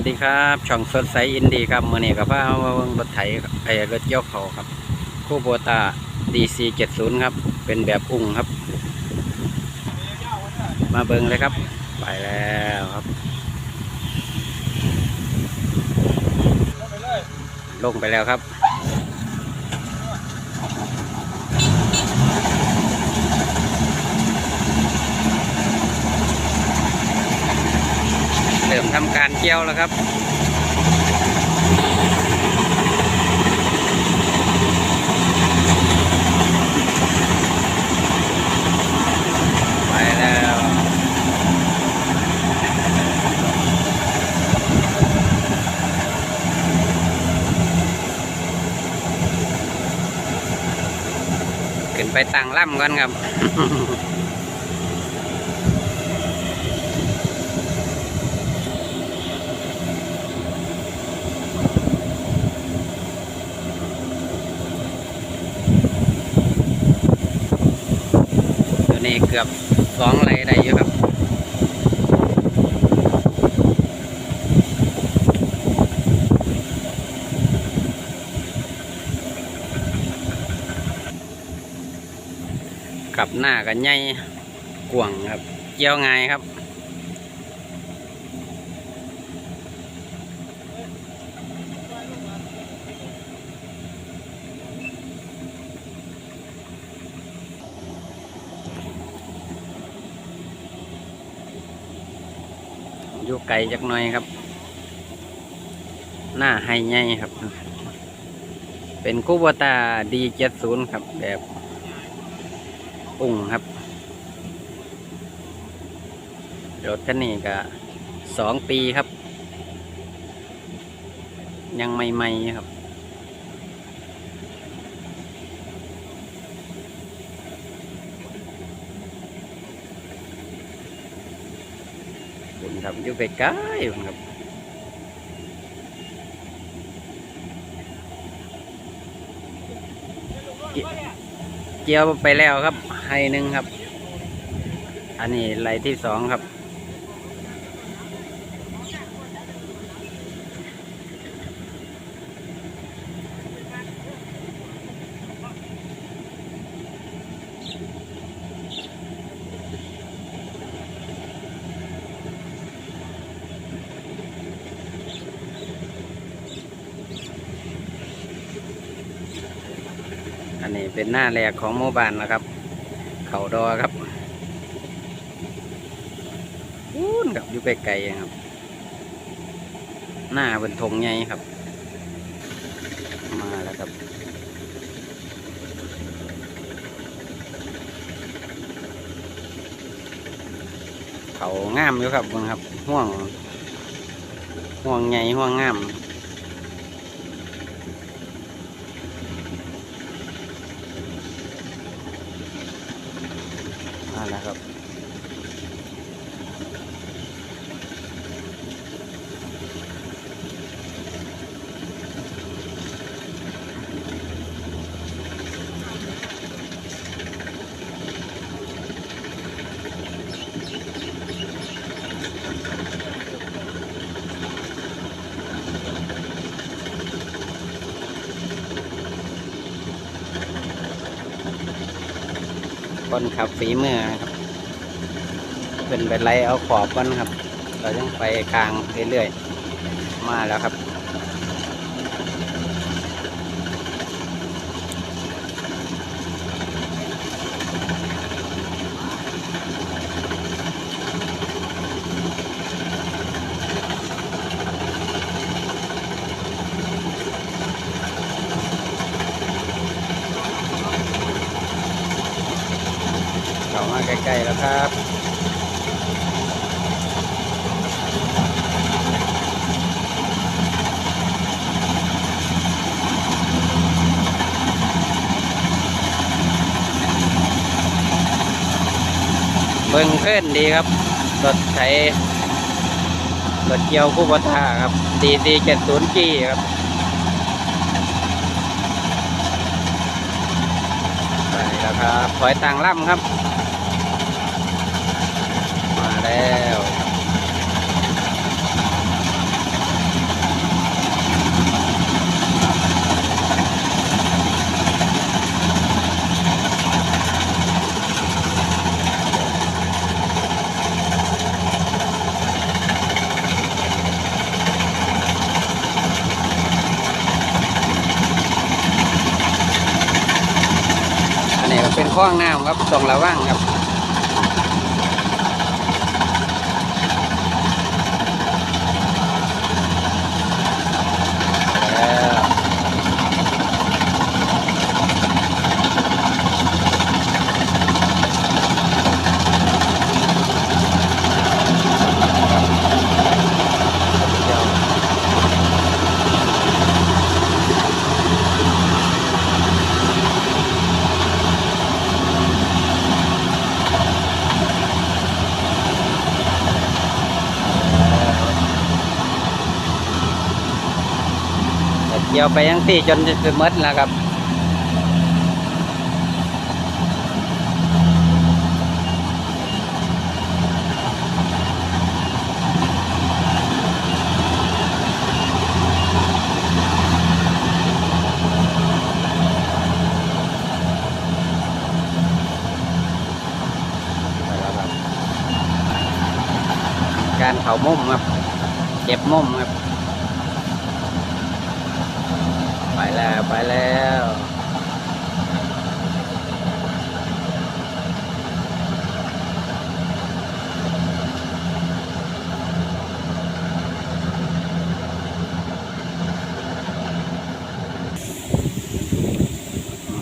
วัสดีครับช่องสดใสอินดีครับเมื่อนี้กับพามาเบิ่งรถไถไอ้รถเกี่ยวเขาครับ คู่โบตา DC 70ครับ เป็นแบบอุ้งครับ มาเบิ่งเลยครับ ไปแล้วครับ ลงไปแล้วครับ ริ่มทำการเกี่ยวแล้วครับไปแล้วขึ้นไปตั้งล่ำกันครับ กือบสองไรได้เยอะครับกลับหน้ากันใหญ่กว่างครับเกี่ยวง่ายครับ อยู่ไกลจักหน่อยครับ หน้าไฮไงครับ เป็นคูบตาดีเจ็ดศูนย์ครับ แบบอุ่งครับ รถคันนี้ก็สองปีครับ ยังใหม่ๆครับ ครับอยู่ใกล้ๆครับเจียวไปแล้วครับไฮหนึ่งครับ อันนี้ไหลที่สองครับ นนี้เป็นหน้าแรกของหมู่บ้านนะครับ เขาดอครับอู้นกับอยู่ไกลๆครับ หน้าเป็นธงใหญ่ครับ มาแล้วครับเขางามอยู่ครับเบิ่งครับ ห่วง ห่วงใหญ่ห่วงงาม คนขับฝีมือนะครับเป็นไปไล่เอาขอบก้นครับ เราต้องไปกลางเรื่อยๆ มาแล้วครับ กล้แล้วครับเบิ่งขึ้นดีครับ รถไถรถเกี่ยวคู่บัตาครับดีดีเจ็ดศูนย์จีครับไปแล้วครับถอยต่างล่ำครับ แล้วนี่เป็นข้องน้ำครับตรงระว่างครับ กี่ยวไปยังที่จนจะหมดแล้วครับการเผามุมครับ เก็บมุมครับ ไปแล้วไปแล้ว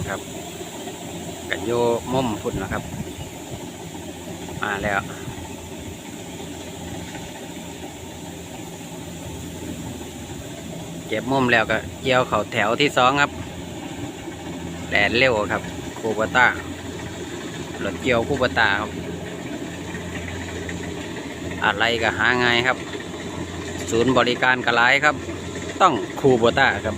ครับกันโยมุมพุ่นนะครับ มาแล้ว เก็บมุมแล้วก็เกี่ยวเขาแถวที่สองครับแดนเร็วครับคูปต้ารถเกี่ยวคูปต้าครับ อะไรก็หาง่ายครับ ศูนย์บริการกระไรครับ ต้องคูโบต้าครับ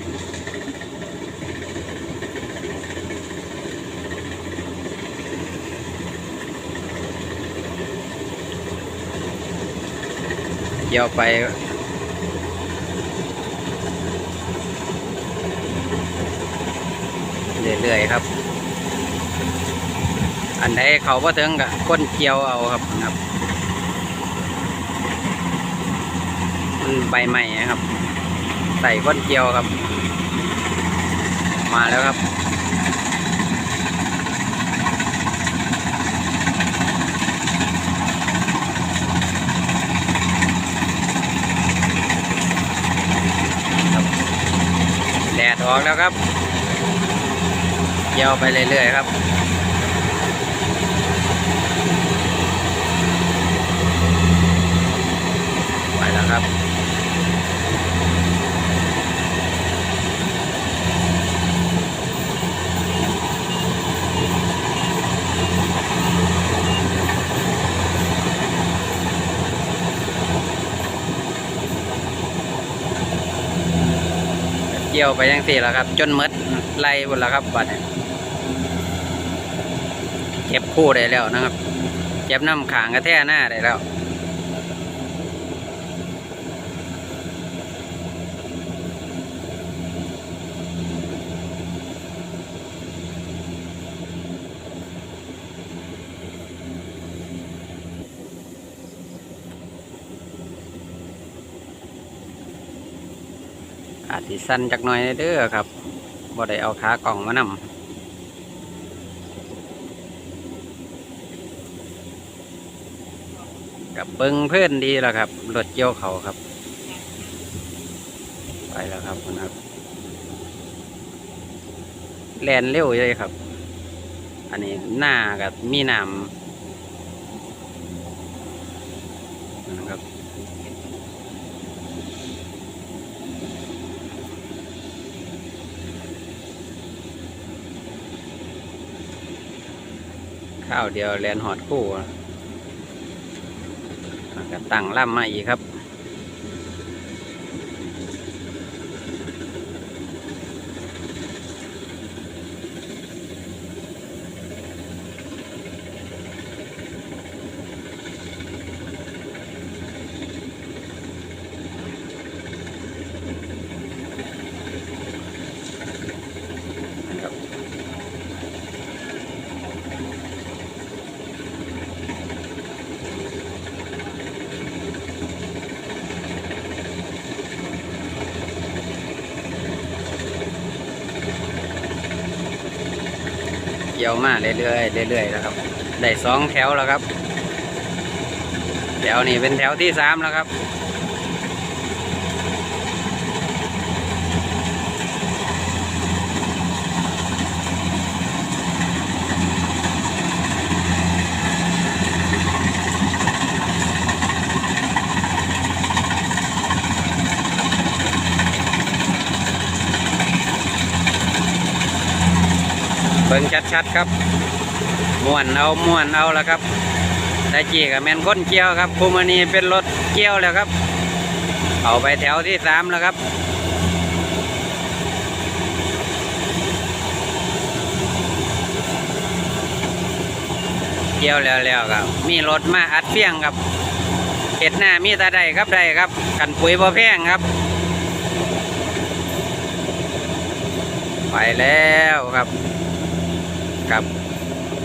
เกี่ยวไป เรื่อยๆครับ อันใดเขาพอถึงกับก้นเกี่ยวเอาครับครับมันใบใหม่ครับ ใส่ก้นเกี่ยวครับ มาแล้วครับแดดออกแล้วครับ เกี่ยวไปเรื่อยๆครับไปแล้วครับเกี่ยวไปยังสี่แล้วครับ จนมดไล่หมดแล้วครับบัดนี้เก็บ คู่ได้แล้วนะครับเก็บน้ำขางกระแท่หน้าได้แล้วอาจสิสั้นจักหน่อยเด้อครับบ่ได้เอาขากล่องมานำ กับเบิงเพื่อนดีแล้วครับรถเกี่ยวเขาครับ ไปแล้วครับคุณครับแลนเร็วเลยครับ อันนี้หน้ากับมีน้ำนะครับข้าวเดียวแลนหอดคู่ ก็ตั้งล่ำมาอีกครับนะครับ กี่ยวมาเรื่อยๆเรื่อยๆแล้วครับ ได้สองแถวแล้วครับ แถวนี้เป็นแถวที่สามแล้วครับ บิ่งชัดๆครับม้วนเอาม้วนเอาแล้วครับแต่จีกับแมนค้นเกี่ยวครับภูมินีเป็นรถเกี่ยวแล้วครับ เอาไปแถวที่สามแล้วครับเกี่ยวแล้วแล้วครับ มีรถมาอัดเฟียงครับเห็ดหน้ามีตาใดครับใดครับ กันปุ๋ยบ่แพงครับ ไปแล้วครับ ครับ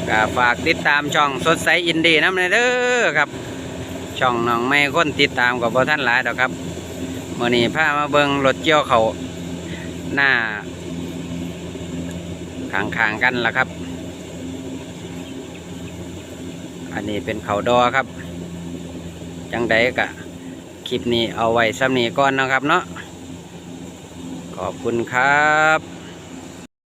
ก็ฝากติดตามช่องสดใสอินดีน้ำเลยเด้อครับ ช่องน้องไม่คนติดตามกับท่านหลายดอกครับเมื่อนี้พามาเบิงรถเกี่ยวเขาหน้าขางๆกันละครับ อันนี้เป็นเขาดอครับ จังใดกะคลิปนี้เอาไว้ซ้ำนี้ก่อนนะครับเนาะขอบคุณครับ